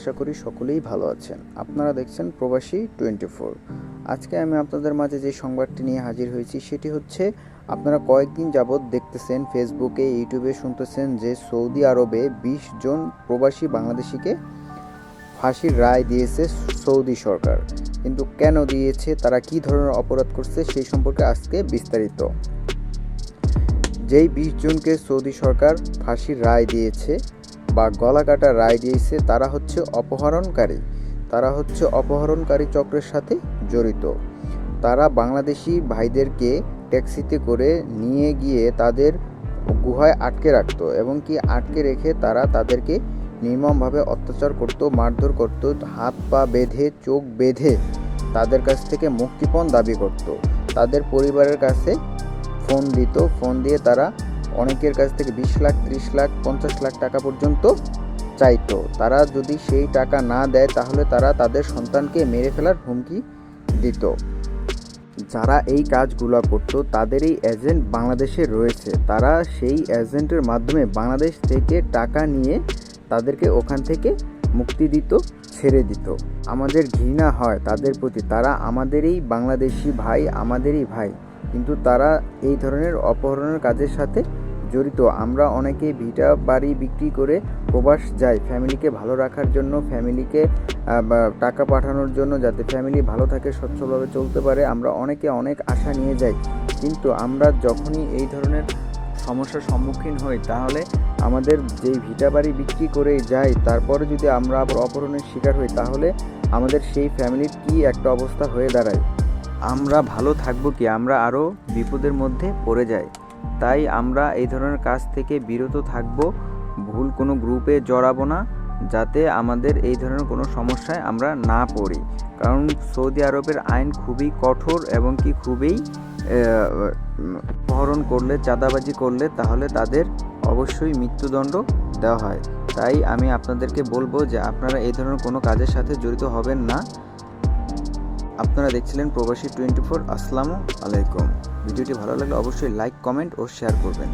আশা করি সকলেই ভালো আছেন। আপনারা দেখছেন প্রবাসী টোয়েন্টি ফোর। আজকে আমি আপনাদের মাঝে যে সংবাদটি নিয়ে হাজির হয়েছি, সেটি হচ্ছে আপনারা কয়েকদিন যাবৎ দেখতেছেন ফেসবুকে, ইউটিউবে শুনতেছেন যে সৌদি আরবে বিশ জন প্রবাসী বাংলাদেশিকে ফাঁসির রায় দিয়েছে সৌদি সরকার। কিন্তু কেন দিয়েছে, তারা কি ধরনের অপরাধ করছে, সেই সম্পর্কে আজকে বিস্তারিত। যেই বিশ জনকে সৌদি সরকার ফাঁসির রায় দিয়েছে বা গলা কাটা রায় দিয়েছে, তারা হচ্ছে অপহরণকারী। তারা হচ্ছে অপহরণকারী চক্রের সাথে জড়িত। তারা বাংলাদেশি ভাইদেরকে ট্যাক্সিতে করে নিয়ে গিয়ে তাদের গুহায় আটকে রাখতো এবং কি আটকে রেখে তারা তাদেরকে নির্মমভাবে অত্যাচার করতো, মারধর করতো, হাত পা বেঁধে, চোখ বেঁধে তাদের কাছ থেকে মুক্তিপণ দাবি করত। তাদের পরিবারের কাছে ফোন দিত, ফোন দিয়ে তারা অনেকের কাছ থেকে বিশ লাখ, ত্রিশ লাখ, পঞ্চাশ লাখ টাকা পর্যন্ত চাইতো। তারা যদি সেই টাকা না দেয়, তাহলে তারা তাদের সন্তানকে মেরে ফেলার হুমকি দিত। যারা এই কাজগুলো করতো এই এজেন্ট বাংলাদেশে রয়েছে। তারা সেই এজেন্টের মাধ্যমে বাংলাদেশ থেকে টাকা নিয়ে তাদেরকে ওখান থেকে মুক্তি দিত, ছেড়ে দিত। আমাদের ঘৃণা হয় তাদের প্রতি। তারা আমাদেরই বাংলাদেশি ভাই, আমাদেরই ভাই। কিন্তু তারা এই ধরনের অপহরণের কাজের সাথে জড়িত। আমরা অনেকে ভিটা বাড়ি বিক্রি করে প্রবাস যাই, ফ্যামিলিকে ভালো রাখার জন্য, ফ্যামিলিকে টাকা পাঠানোর জন্য যাতে ফ্যামিলি ভালো থাকে সচ্ছলভাবে চলতে পারে, আমরা অনেকে অনেক আশা নিয়ে যাই। কিন্তু আমরা যখনই এই ধরনের সমস্যার সম্মুখীন হই, তাহলে আমাদের যেই ভিটা বাড়ি বিক্রি করে যাই, তারপরে যদি আমরা আবার অপহরণের শিকার হই, তাহলে আমাদের সেই ফ্যামিলির কি একটা অবস্থা হয়ে দাঁড়ায়? আমরা ভালো থাকব কি? আমরা আরও বিপদের মধ্যে পড়ে যাই। তাই আমরা এই ধরনের কাজ থেকে বিরত থাকব, ভুল কোনো গ্রুপে জড়াবো না, যাতে আমাদের এই ধরনের কোনো সমস্যায় আমরা না পড়ি। কারণ সৌদি আরবের আইন খুবই কঠোর এবং কি খুবই অপহরণ করলে, চাঁদাবাজি করলে তাহলে তাদের অবশ্যই মৃত্যুদণ্ড দেওয়া হয়। তাই আমি আপনাদেরকে বলব যে আপনারা এই ধরনের কোনো কাজের সাথে জড়িত হবেন না। আপনারা দেখছিলেন প্রবাসী টোয়েন্টি ফোর, আসসালামু আলাইকুম। ভিডিওটি ভালো লাগলে অবশ্যই লাইক, কমেন্ট ও শেয়ার করবেন।